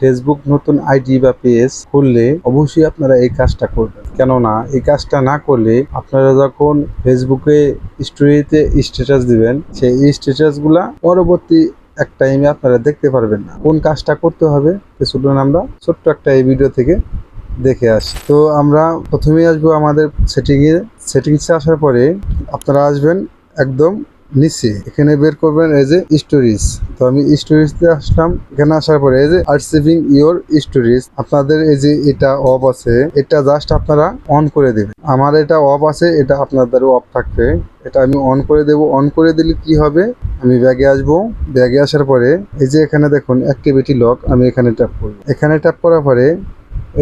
Facebook নতুন ID বা page খুললে অবশ্যই আপনারা এই কাজটা করবেন। কেননা, এই কাজটা না করলে আপনারা যখন ফেসবুকে স্টোরিতে স্ট্যাটাস দিবেন, সেই স্ট্যাটাসগুলা পরবর্তী এক টাইমে আপনারা দেখতে পারবেন না। কোন কাজটা করতে হবে চলুন আমরা ছোট্ট একটা এই ভিডিও থেকে দেখে আসি। তো আমরা প্রথমেই আসব আমাদের সেটিংয়ে সেটিংসে আসার পরে আপনারা আসবেন একদম নিচে এখানে বের করবেন এজ এ স্টোরিজ তো আমি স্টোরিজতে আসলাম। এখানে আসার পরে এই যে আর্সিভিং ইওর স্টোরিজ আপনাদের এই যে এটা অফ আছে, এটা জাস্ট আপনারা অন করে দেবেন। আমার এটা অফ আছে, এটা আপনাদেরও অফ থাকবে। এটা আমি অন করে দেব। অন করে দিলে কি হবে? আমি ব্যাগে আসব। ব্যাগে আসার পরে এই যে এখানে দেখুন অ্যাক্টিভিটি লক আমি এখানে ট্যাপ করব। এখানে ট্যাপ করার পরে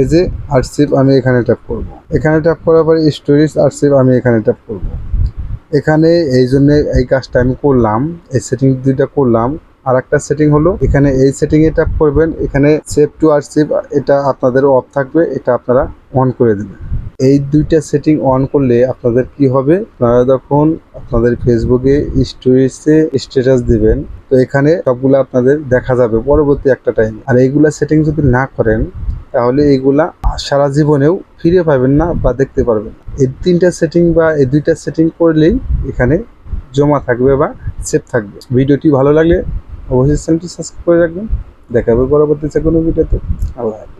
এই যে আর্সিভ আমি এখানে ট্যাপ করব। এখানে ট্যাপ করার পরে স্টোরিজ আর্সিভ আমি এখানে ট্যাপ করব। এখানে এই জন্য এই কাজটা আমি করলাম, এই সেটিং দুইটা করলাম। আর একটা সেটিং হলো, এখানে এই সেটিং এ ট্যাপ করবেন, এখানে সেভ টু আর সেভ এটা আপনাদের অফ থাকবে, এটা আপনারা অন করে দেবেন। এই দুইটা সেটিং অন করলে আপনাদের কি হবে? আপনারা যখন আপনাদের ফেসবুকে স্টোরিজে স্ট্যাটাস দিবেন, তো এখানে সবগুলো আপনাদের দেখা যাবে পরবর্তী একটা টাইম আর এইগুলা সেটিং যদি না করেন, তাহলে এইগুলা সারা জীবনেও ফিরে পাবেন না বা দেখতে পারবেন না। এই তিনটা সেটিং বা এই দুইটা সেটিং করলেই এখানে জমা থাকবে বা সেভ থাকবে। ভিডিওটি ভালো লাগলে অবশ্যই চ্যানেলটি সাবস্ক্রাইব করে রাখবেন। দেখাবে পরবর্তী যে কোনো ভিডিওতে। আল্লাহ হাফেজ।